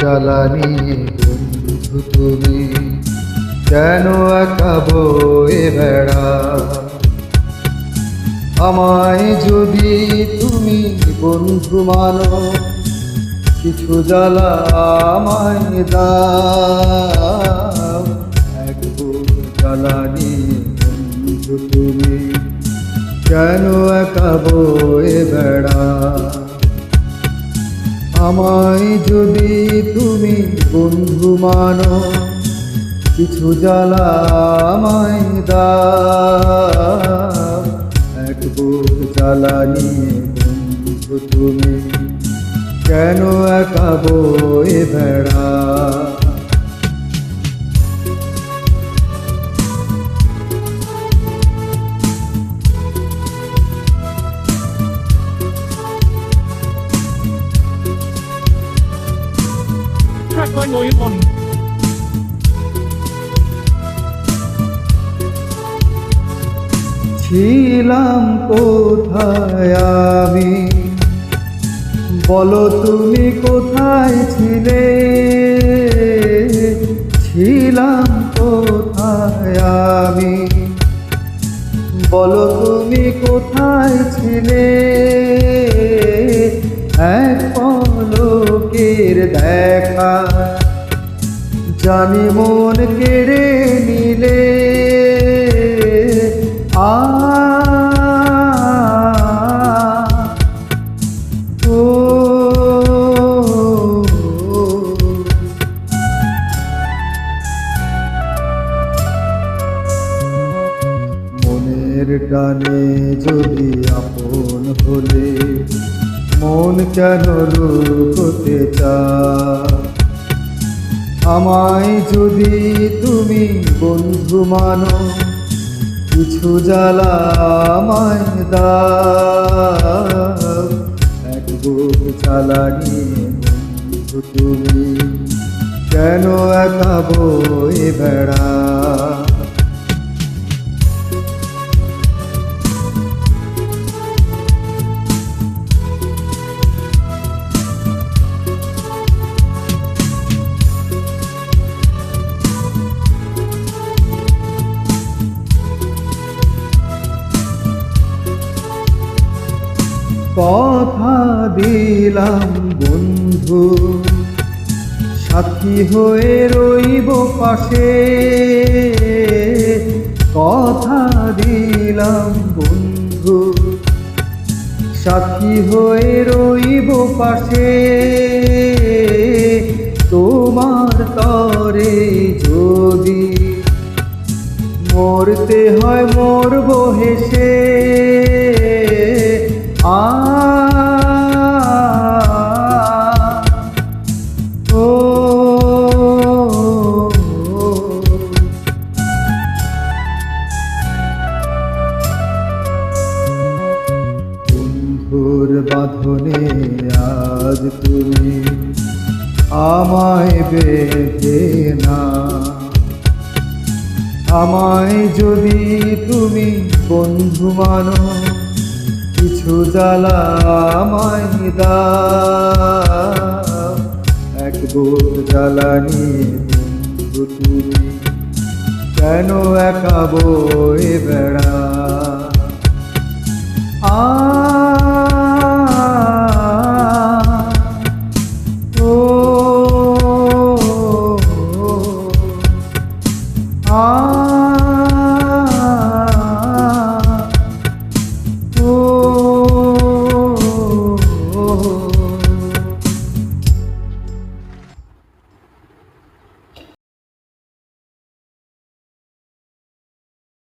জ্বালানি বন্ধু তুমি, কেন একা বয়ে বেড়া? আমায় যদি তুমি বন্ধু মানো, কিছু জ্বালা আমায় দাও। এক বুক জ্বালানি বন্ধু তুমি, কেন একা বয়ে বেড়া? আমায় যদি তুমি বন্ধু মানো, কিছু জ্বালা আমায় দা এক বুক জ্বালা নিয়ে বন্ধু তুমি, কেন একা বই বেড়া By Noyan on. ছিলাম কোথায় আমি? বলো তুমি কোথায় ছিলে? ছিলাম কোথায় আমি? বলো তুমি কোথায় ছিলে? এক পলকের দেখা। জানি মন কেড়ে নিলে আ। মনের টানে যদি আপন হলে কেন লুকোতে চায় আমায় যদি তুমি বন্ধু মানো, কিছু জ্বালা আমায় দাও। এক বুক জ্বালা বন্ধু তুমি, কেন একা বয়ে বেড়া কথা দিলাম, বন্ধু। সাথী হয়ে রইব পাশে। কথা দিলাম, বন্ধু। সাথী হয়ে রইব পাশে। তোমার তরে যদি মরতে হয় মরব হেসে। বন্ধুর বাঁধনে আজ তুমি আমায় বেঁধে না। আমায় যদি তুমি বন্ধু মানো কিছু জ্বালা এক বুক জ্বালা নিয়ে বন্ধু তুমি। কেন একা বয়ে বেড়া? আ, ও, আ